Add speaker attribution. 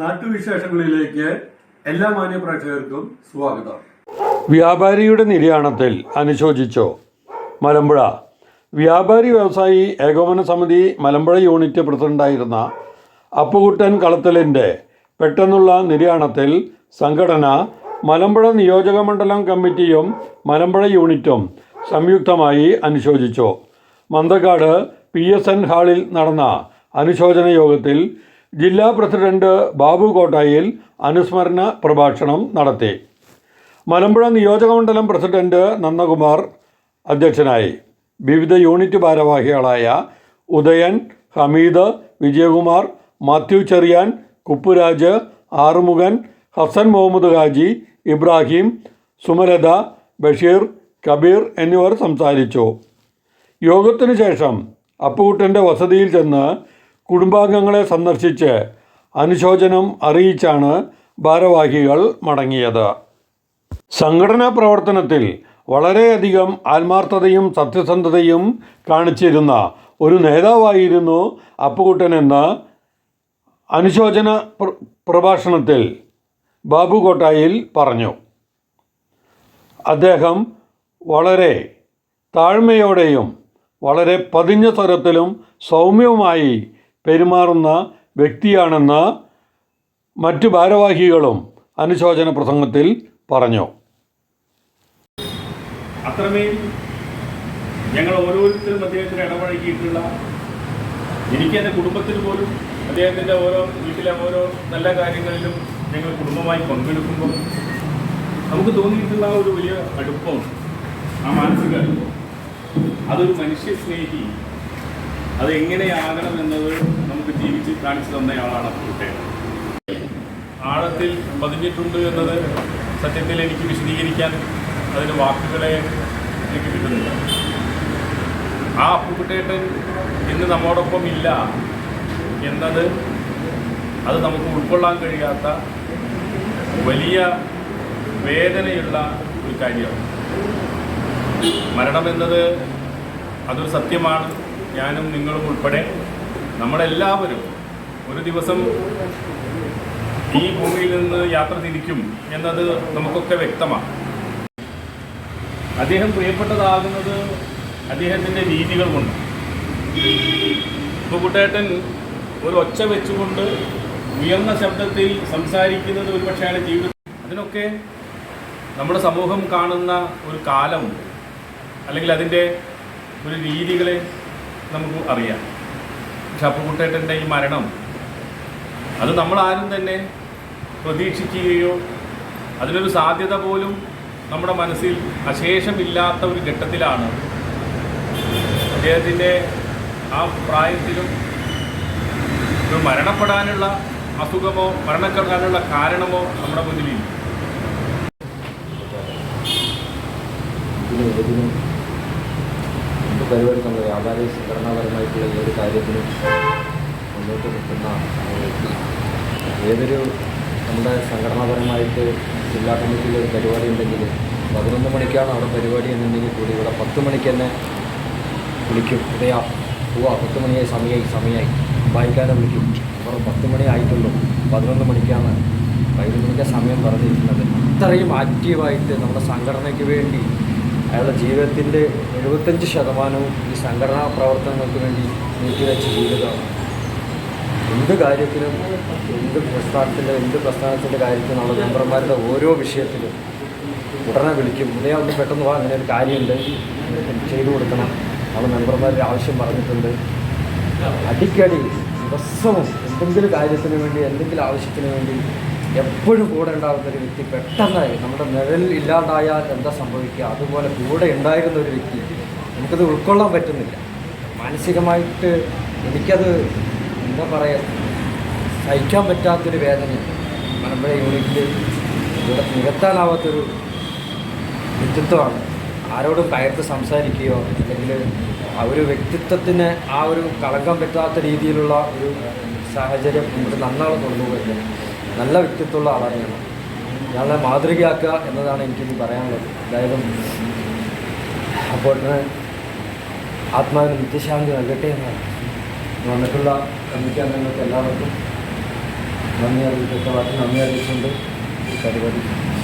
Speaker 1: നാട്ടുവിശേഷങ്ങളിലേക്ക് എല്ലാ മാന്യപ്രേക്ഷകർക്കും സ്വാഗതം.
Speaker 2: വ്യാപാരിയുടെ നിര്യാണത്തിൽ അനുശോചിച്ചോ? മലമ്പുഴ. വ്യാപാരി വ്യവസായി ഏകോപന സമിതി മലമ്പുഴ യൂണിറ്റ് പ്രസിഡന്റായിരുന്ന അപ്പുകുട്ടൻ കളത്തലിന്റെ പെട്ടെന്നുള്ള നിര്യാണത്തിൽ സംഘടന മലമ്പുഴ നിയോജക മണ്ഡലം കമ്മിറ്റിയും മലമ്പുഴ യൂണിറ്റും സംയുക്തമായി അനുശോചിച്ചു? മന്തക്കാട് പി എസ് എൻ ഹാളിൽ നടന്ന അനുശോചന യോഗത്തിൽ ജില്ലാ പ്രസിഡന്റ് ബാബു കോട്ടായിൽ അനുസ്മരണ പ്രഭാഷണം നടത്തി. മലമ്പുഴ നിയോജകമണ്ഡലം പ്രസിഡന്റ് നന്ദകുമാർ അധ്യക്ഷനായി. വിവിധ യൂണിറ്റ് ഭാരവാഹികളായ ഉദയൻ ഹമീദ് വിജയകുമാർ മാത്യു ചെറിയാൻ കുപ്പുരാജ് ആറുമുഖൻ ഹസൻ മുഹമ്മദ് ഹാജി ഇബ്രാഹിം സുമലത ബഷീർ കബീർ എന്നിവർ സംസാരിച്ചു. യോഗത്തിനു ശേഷം അപ്പുകുട്ടന്റെ വസതിയിൽ ചെന്ന് കുടുംബാംഗങ്ങളെ സന്ദർശിച്ച് അനുശോചനം അറിയിച്ചാണ് ഭാരവാഹികൾ മടങ്ങിയത്. സംഘടനാ പ്രവർത്തനത്തിൽ വളരെയധികം ആത്മാർത്ഥതയും സത്യസന്ധതയും കാണിച്ചിരുന്ന ഒരു നേതാവായിരുന്നു അപ്പുകുട്ടനെന്ന് അനുശോചന പ്ര- പ്രഭാഷണത്തിൽ ബാബു കോട്ടായിൽ പറഞ്ഞു. അദ്ദേഹം വളരെ താഴ്മയോടെയും വളരെ പതിഞ്ഞ തരത്തിലും സൗമ്യവുമായി പെരുമാറുന്ന വ്യക്തിയാണെന്ന് മറ്റു ഭാരവാഹികളും അനുശോചന പ്രസംഗത്തിൽ പറഞ്ഞു.
Speaker 3: അത്രമേൽ ഞങ്ങൾ ഓരോരുത്തരും അദ്ദേഹത്തിന് ഇടപഴകിയിട്ടുള്ള എനിക്ക് എന്റെ കുടുംബത്തിൽ പോലും അദ്ദേഹത്തിന്റെ ഓരോ വീട്ടിലെ ഓരോ നല്ല കാര്യങ്ങളിലും ഞങ്ങൾ കുടുംബമായി പങ്കെടുക്കുമ്പോൾ നമുക്ക് തോന്നിയിട്ടുള്ള ഒരു വലിയ അടുപ്പം ആ മാനസിക അടുപ്പം അതൊരു മനുഷ്യ സ്നേഹി അത് എങ്ങനെയാകണം എന്നത് നമുക്ക് ജീവിച്ച് കാണിച്ചു തന്നയാളാണ് കുട്ടേ. ആഴത്തിൽ പതിഞ്ഞിട്ടുണ്ട് എന്നത് സത്യത്തിൽ എനിക്ക് വിശദീകരിക്കാൻ അതിന് വാക്കുകളെ എനിക്ക് കിട്ടുന്നില്ല. ആ അപ്പുകുട്ടേട്ടൻ ഇന്ന് നമ്മോടൊപ്പം ഇല്ല എന്നത് അത് നമുക്ക് ഉൾക്കൊള്ളാൻ കഴിയാത്ത വലിയ വേദനയുള്ള ഒരു കാര്യമാണ്. മരണമെന്നത് അതൊരു സത്യമാണ്. ഞാനും നിങ്ങളും ഉൾപ്പെടെ നമ്മളെല്ലാവരും ഒരു ദിവസം ഈ ഭൂമിയിൽ നിന്ന് യാത്ര തിരിക്കും എന്നത് നമുക്കൊക്കെ വ്യക്തമാണ്. അദ്ദേഹം പ്രിയപ്പെട്ടതാകുന്നത് അദ്ദേഹത്തിന്റെ രീതികൾ കൊണ്ട്. ഇപ്പോൾ കുട്ടേട്ടൻ ഒരു ഒച്ച വെച്ചുകൊണ്ട് ഉയർന്ന ശബ്ദത്തിൽ സംസാരിക്കുന്നത് ഒരുപക്ഷെ അയാളുടെ ജീവിതം അതിനൊക്കെ നമ്മുടെ സമൂഹം കാണുന്ന ഒരു കാലമുണ്ട്. അല്ലെങ്കിൽ അതിന്റെ ഒരു രീതികളെ നമുക്ക് അറിയാം. പക്ഷെ അപ്പുകുട്ടേട്ടന്റെ ഈ മരണം അത് നമ്മളാരും തന്നെ പ്രതീക്ഷിക്കുകയോ അതിനൊരു സാധ്യത പോലും നമ്മുടെ മനസ്സിൽ അശേഷമില്ലാത്ത ഒരു ഘട്ടത്തിലാണ്. അദ്ദേഹത്തിന്റെ ആ പ്രായത്തിലും മരണപ്പെടാനുള്ള അസുഖമോ മരണക്കെടാനുള്ള കാരണമോ നമ്മുടെ മുന്നിലില്ല.
Speaker 4: വ്യാപാരി സംഘടനാപരമായിട്ടുള്ള ഏത് കാര്യത്തിനും മുന്നോട്ട് നിൽക്കുന്ന ഏതൊരു നമ്മുടെ സംഘടനാപരമായിട്ട് ജില്ലാ കമ്മിറ്റിയിൽ ഒരു പരിപാടി ഉണ്ടെങ്കിൽ പതിനൊന്ന് മണിക്കാണ് അവിടെ പരിപാടി എന്നുണ്ടെങ്കിൽ കൂടി ഇവിടെ പത്ത് മണിക്ക് തന്നെ വിളിക്കും. ഇതയാ പോവാ പത്ത് മണിയായി സമയമായി സമയമായി വായിക്കാനെ വിളിക്കും. അപ്പോൾ പത്ത് മണി ആയിട്ടുള്ളൂ. പതിനൊന്ന് മണിക്കാണ് പതിനൊന്ന് മണിക്കാണ് സമയം പറഞ്ഞിരിക്കുന്നത്. അത്രയും ആക്റ്റീവായിട്ട് നമ്മുടെ സംഘടനയ്ക്ക് വേണ്ടി അയാളുടെ ജീവിതത്തിന്റെ എഴുപത്തഞ്ച് ശതമാനവും ഈ സംഘടനാ പ്രവർത്തനങ്ങൾക്ക് വേണ്ടി നീട്ടിവെച്ച ജീവിതമാണ്. എന്ത് കാര്യത്തിനും എന്ത് പ്രസ്ഥാനത്തിന്റെ എന്ത് പ്രസ്ഥാനത്തിന്റെ കാര്യത്തിനും നമ്മുടെ മെമ്പർമാരുടെ ഓരോ വിഷയത്തിലും ഉടനെ വിളിക്കും. ഉദയ ഒന്ന് പെട്ടെന്ന് പോകാൻ അങ്ങനെ ഒരു കാര്യമുണ്ട്. ചെയ്തു കൊടുക്കണം. നമ്മുടെ മെമ്പർമാരുടെ ആവശ്യം പറഞ്ഞിട്ടുണ്ട്. അടിക്കടി ദിവസവും എന്തെങ്കിലും കാര്യത്തിന് വേണ്ടി എന്തെങ്കിലും ആവശ്യത്തിന് വേണ്ടി എപ്പോഴും കൂടെ ഉണ്ടാകുന്ന ഒരു വ്യക്തി പെട്ടെന്നായി നമ്മുടെ നിഴൽ ഇല്ലാണ്ടായാൽ എന്താ സംഭവിക്കുക? അതുപോലെ കൂടെ ഉണ്ടായിരുന്ന ഒരു വ്യക്തി നമുക്കത് ഉൾക്കൊള്ളാൻ പറ്റുന്നില്ല. മാനസികമായിട്ട് എനിക്കത് എന്താ പറയുക സഹിക്കാൻ പറ്റാത്തൊരു വേദന. മലമ്പുഴ യൂണിറ്റിൽ ഇവിടെ നികത്താനാവാത്തൊരു വ്യക്തിത്വമാണ്. ആരോടും കയർത്ത് സംസാരിക്കുകയോ അല്ലെങ്കിൽ ആ ഒരു വ്യക്തിത്വത്തിന് ആ ഒരു കളങ്കം പറ്റാത്ത രീതിയിലുള്ള ഒരു സാഹചര്യം നമുക്ക് നന്നാളെ കൊണ്ടുപോകില്ല നല്ല വ്യക്തിത്വമുള്ള ആളാണ് ഞാൻ. ഞങ്ങളെ മാതൃകയാക്കുക എന്നതാണ് എനിക്കിനി പറയാനുള്ളത്. അതായത് അപ്പോൾ ആത്മാവിന് നിത്യശാന്തി നൽകട്ടെ എന്നാണ്. വന്നിട്ടുള്ള കമ്മിറ്റി അംഗങ്ങൾക്ക് എല്ലാവർക്കും നന്ദി അറിയിച്ച വാക്കിൽ നന്ദി അറിയിച്ചുകൊണ്ട് ഈ പരിപാടി